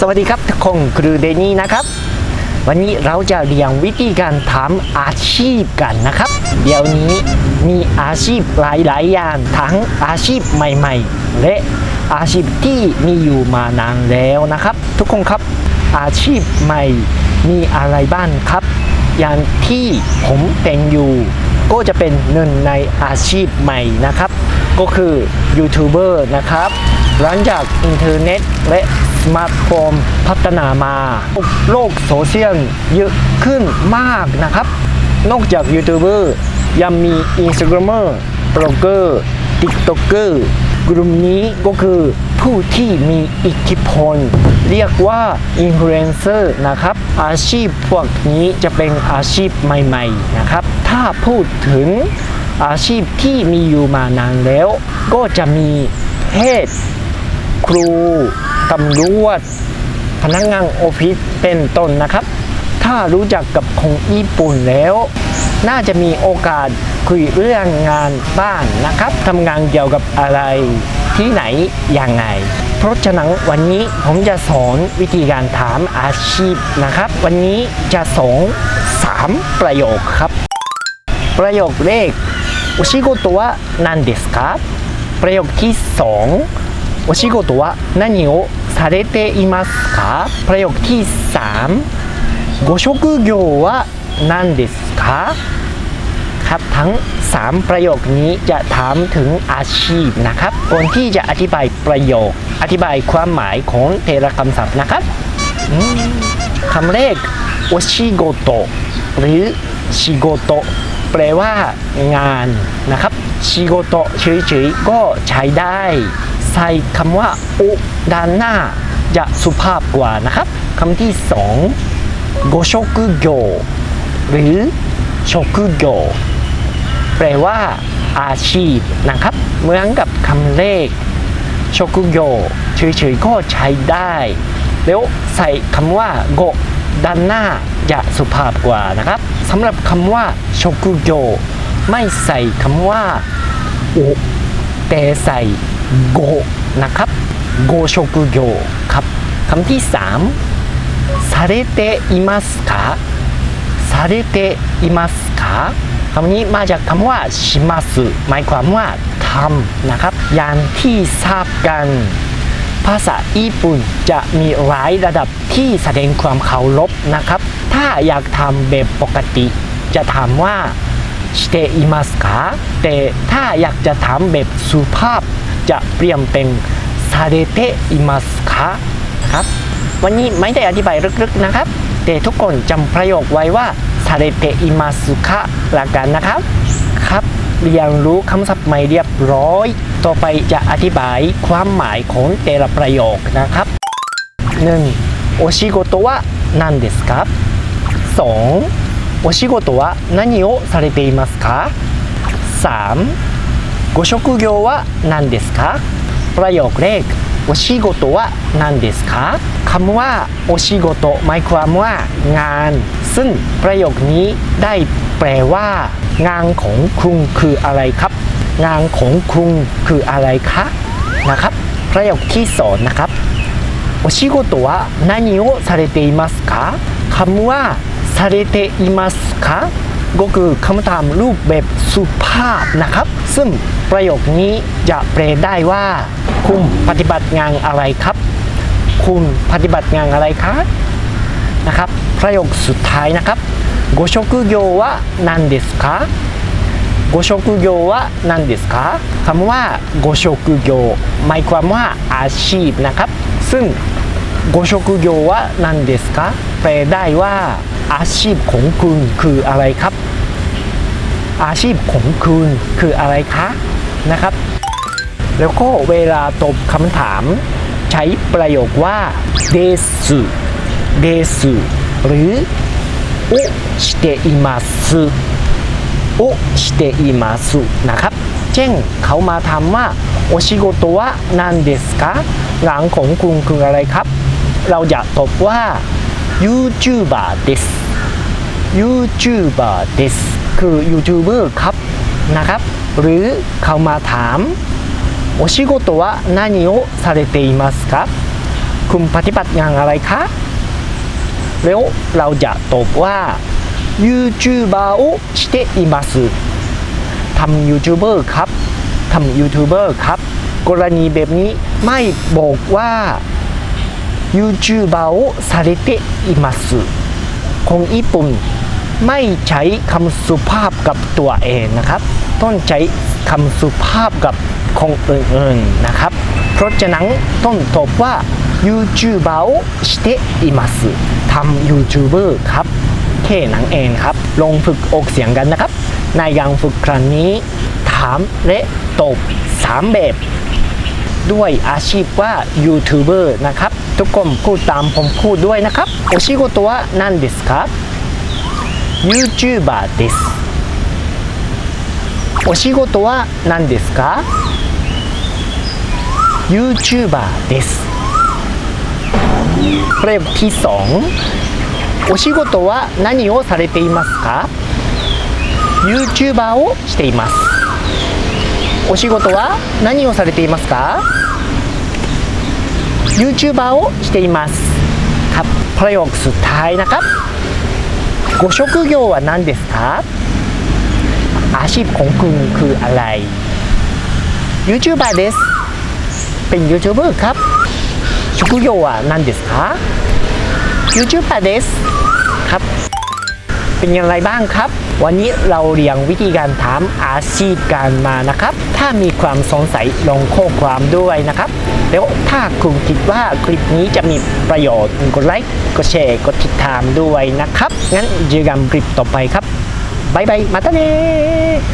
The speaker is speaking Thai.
สวัสดีครับทุกคนครูเดนี่นะครับ วันนี้เราจะเรียนวิธีการทำอาชีพกันนะครับ เดี๋ยวนี้มีอาชีพหลายๆอย่างทั้งอาชีพใหม่ๆ และอาชีพที่มีอยู่มานานแล้วนะครับ ทุกคนครับอาชีพใหม่มีอะไรบ้างครับ อย่างที่ผมเป็นอยู่ ก็จะเป็นหนึ่งในอาชีพใหม่นะครับ ก็คือยูทูบเบอร์นะครับหลังจากอินเทอร์เน็ตและ สมาร์ทโฟนพัฒนามา โลกโซเชียลเยอะขึ้นมากนะครับ นอกจากยูทูบเบอร์ยังมีอินสตาแกรมเมอร์บล็อกเกอร์ติ๊กต็อกเกอร์กลุ่มนี้ก็คือผู้ที่มีอิทธิพล เรียกว่าอินฟลูเอนเซอร์นะครับ อาชีพพวกนี้จะเป็นอาชีพใหม่ๆนะครับ ถ้าพูดถึงอาชีพที่มีอยู่มานานแล้ว ก็จะมีเพศครู ตำรวจ พนักงานออฟฟิศเป็นต้นนะครับ ถ้ารู้จักกับคนญี่ปุ่นแล้ว น่าจะมีโอกาสคุยเรื่องงานบ้านนะครับทำงานเกี่ยวกับอะไรที่ไหนยังไง เพราะฉะนั้นวันนี้ผมจะสอนวิธีการถามอาชีพนะครับ วันนี้จะสอนสามประโยคครับ ประโยคแรกお仕事は何ですかประโยคที่สอง お仕事は何をされていますかประโยคที่สามご職業は何ですかครับทั้ง 3 ประโยคนี้จะถามถึงอาชีพนะครับก่อนที่จะอธิบายประโยค อธิบายความหมายของแต่ละคำศัพท์นะครับอืมคำแรกโอชิโกโตหรือชิโกโตแปลว่างานนะครับชิโกโตเฉยๆก็ใช้ได้ ใส่คำว่าโอด้านหน้าจะสุภาพกว่านะครับคำที่สองโกชกุโยหรือชกุโยแปลว่าอาชีพนะครับเหมือนกับคำเลขชกุโยเฉยๆก็ใช้ได้ แล้วใส่คำว่าโกด้านหน้าจะสุภาพกว่านะครับสำหรับคำว่าชกุโยไม่ใส่คำว่าโอแต่ใส่ โกนะครับโกชกุโยครับคำที่สามされていますかされていますかคำนี้มาจากคำว่าชิมาสึหมายความว่าทำนะครับ อย่างที่ทราบกัน ภาษาญี่ปุ่นจะมีหลายระดับที่แสดงความเคารพนะครับ ถ้าอยากทำแบบปกติ จะถามว่าしていますかแต่ถ้าอยากจะถามแบบสุภาพ จะเปลี่ยนเป็นซาเดเตอิมัสคะครับวันนี้ไม่ได้อธิบายลึกๆนะครับ แต่ทุกคนจำประโยคไว้ว่าซาเดเตอิมัสคะละกันนะครับครับเรียนรู้คำศัพท์ใหม่เรียบร้อย ต่อไปจะอธิบายความหมายของแต่ละประโยคนะครับ 1. โอชิโกโตะนั่นเดสครับ 2. โอชิโกโตะนั่นโยซาเดเตอิม 3. ご職業は何ですかประโยคแรกお仕事は何ですかคำว่าโอชิโกโตหมายความว่างาน ซึ่งประโยคนี้ได้แปลว่า งานของคุณคืออะไรครับ งานของคุณคืออะไรคะนะครับ ประโยคที่สองนะครับ お仕事は何をされていますかคำว่าされていますか ก็คือคำถามรูปแบบสุภาพนะครับ ซึ่งประโยคนี้จะแปลได้ว่า คุณปฏิบัติงานอะไรครับ คุณปฏิบัติงานอะไรคะนะครับ ประโยคสุดท้ายนะครับご職業は何ですかご職業は何ですかคำว่าご職業หมายความว่าอาชีพนะครับ ซึ่งご職業は何ですか แปลได้ว่าอาชีพของคุณคืออะไรครับ อาชีพของคุณคืออะไรคะนะครับ แล้วก็เวลาตอบคำถาม ใช้ประโยคว่าเดสุเดสุหรือโอชิเตอิมัสโอชิเตอิมัสนะครับ เช่นเขามาถามว่าโอชิโกโตะนันเดสกะหลังของคุณคืออะไรครับ เราจะตอบว่า YouTuber です YouTuber ですคือยูทูบเบอร์ครับนะครับ หรือเขามาถามお仕事は何をされていますかご คุณปฏิบัติงานอะไรคะ แล้วเราจะตอบว่า YouTuber をしていますทำยูทูบเบอร์ครับทำยูทูบเบอร์ครับ กรณีแบบนี้ไม่บอกว่า YouTuber をされていますคนญี่ปุ่นไม่ใช้คำสุภาพกับตัวเองนะครับ ต้องใช้คำสุภาพกับคนอื่นๆนะครับ เพราะฉะนั้นต้องตอบว่า YouTuber をしていますทำ YouTuber ครับแค่นั้นเองครับ ลองฝึกออกเสียงกันนะครับ ในการฝึกครั้งนี้ ถามและตอบสามแบบ ด้วยอาชีพว่ายูทูบเบอร์นะครับ ทุกคนพูดตามผมพูดด้วยนะครับお仕事は何ですか YouTuber ですお仕事は何ですか YouTuber ですประโยคที่สองお仕事は何をされていますか YouTuber をしています お仕事は何をされていますか YouTuber をしていますครับประโยคสุดท้ายนะครับご職業は何ですかอาชีพของคุณคืออะไร YouTuber ですเป็นยูทูบเบอร์ครับ職業は何ですか YouTuber ですครับ เป็นอย่างไรบ้างครับ วันนี้เราเรียงวิธีการถามอาชีพการมานะครับ ถ้ามีความสงสัยลงข้อความด้วยนะครับ แล้วถ้าคุณคิดว่าคลิปนี้จะมีประโยชน์กดไลค์กดแชร์กดติดตามด้วยนะครับ งั้นเจอกันคลิปต่อไปครับบ๊ายบายมาตาเน่